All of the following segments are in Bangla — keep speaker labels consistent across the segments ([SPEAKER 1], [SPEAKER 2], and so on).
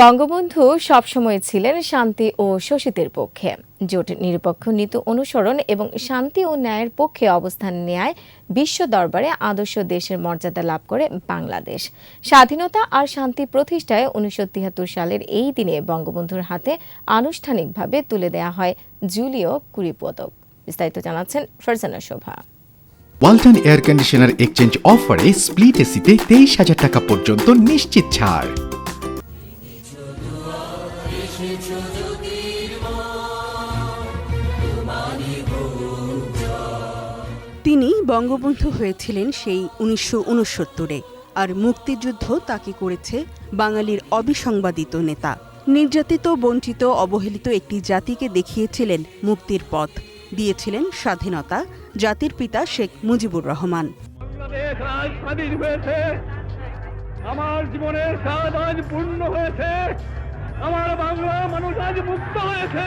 [SPEAKER 1] বঙ্গবন্ধু সবসময় ছিলেন শান্তি ও শোষিতের পক্ষে। জোট নিরপেক্ষ নীতি অনুসরণ এবং শান্তি ও ন্যায়ের পক্ষে অবস্থান নেয় বিশ্ব দরবারে আদর্শ দেশের মর্যাদা লাভ করে বাংলাদেশ। স্বাধীনতা আর শান্তি প্রতিষ্ঠায় উনিশশো তিয়াত্তর সালের এই দিনে বঙ্গবন্ধুর হাতে আনুষ্ঠানিকভাবে তুলে দেয়া হয় জুলিও কুড়ি পদক বিস্তারিত জানাচ্ছেন Farzana Shobha.
[SPEAKER 2] Walton air conditioner exchange অফারে স্প্লিট এসিতে তেইশ হাজার টাকা পর্যন্ত নিশ্চিত ছাড়।
[SPEAKER 3] তিনি বঙ্গবন্ধু হয়েছিলেন সেই উনিশশো উনসত্তরে, আর মুক্তিযুদ্ধ তাকে করেছে বাঙালির অবিসংবাদিত নেতা। নির্যাতিত, বঞ্চিত, অবহেলিত একটি জাতিকে দেখিয়েছিলেন মুক্তির পথ। দিয়েছিলেন স্বাধীনতা, জাতির পিতা শেখ মুজিবুর রহমান।
[SPEAKER 4] আমার জীবনের পূর্ণ হয়েছে। আমার বাংলা মানুষ আজ মুক্ত হয়েছে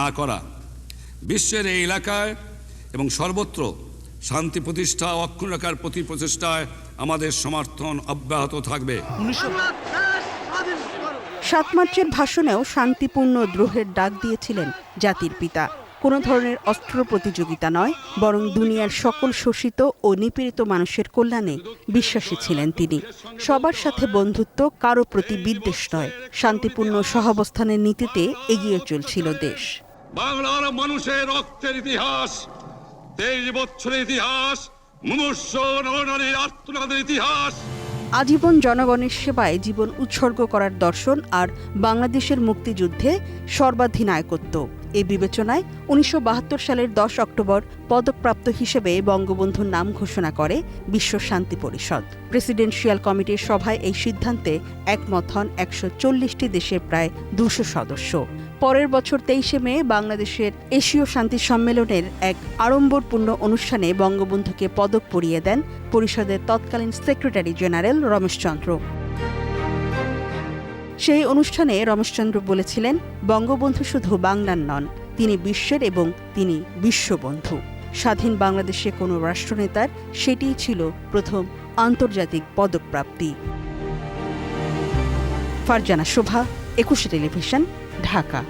[SPEAKER 5] না করা। বিশ্বের এই এলাকায় এবং সর্বত্র শান্তি প্রতিষ্ঠা ও অক্ষুণ্ণ রাখার প্রতি প্রচেষ্টায় আমাদের সমর্থন অব্যাহত থাকবে।
[SPEAKER 3] সাত মার্চের ভাষণেও শান্তিপূর্ণ দ্রোহের ডাক দিয়েছিলেন জাতির পিতা। কোনো ধরনের অস্ত্র প্রতিযোগিতা নয়, বরং দুনিয়ার সকল শোষিত ও নিপীড়িত মানুষের কল্যাণে বিশ্বাসী ছিলেন তিনি। সবার সাথে বন্ধুত্ব কারও প্রতি বিদ্বেষ নয়। শান্তিপূর্ণ সহাবস্থানের নীতিতে এগিয়ে চলছিল দেশ।
[SPEAKER 5] বাংলার মানুষের রক্তের ইতিহাস, তেইশ বছরের ইতিহাস মুমূর্ষ নরনারীর আত্মনাদের ইতিহাস।
[SPEAKER 3] আজীবন জনগণের সেবায় জীবন উৎসর্গ করার দর্শন আর বাংলাদেশের মুক্তিযুদ্ধে সর্বাধিনায়কত্ব। এই বিবেচনায় উনিশশো বাহাত্তর সালের দশ অক্টোবর পদকপ্রাপ্ত হিসেবে বঙ্গবন্ধুর নাম ঘোষণা করে বিশ্ব শান্তি পরিষদ। প্রেসিডেন্সিয়াল কমিটির সভায় এই সিদ্ধান্তে একমত হন একশো দেশের প্রায় দুশো সদস্য। পরের বছর তেইশে মে বাংলাদেশের এশীয় শান্তি সম্মেলনের এক আড়ম্বরপূর্ণ অনুষ্ঠানে বঙ্গবন্ধুকে পদক পরিয়ে দেন পরিষদের তৎকালীন সেক্রেটারি জেনারেল রমেশচন্দ্র সেই অনুষ্ঠানে রমেশচন্দ্র বলেছিলেন, বঙ্গবন্ধু শুধু বাংলার নন, তিনি বিশ্বের এবং তিনি বিশ্ববন্ধু। স্বাধীন বাংলাদেশে কোনো রাষ্ট্রনেতার সেটিই ছিল প্রথম আন্তর্জাতিক পদকপ্রাপ্তি ফারজানা শোভা একুশে টেলিভিশন ঢাকা।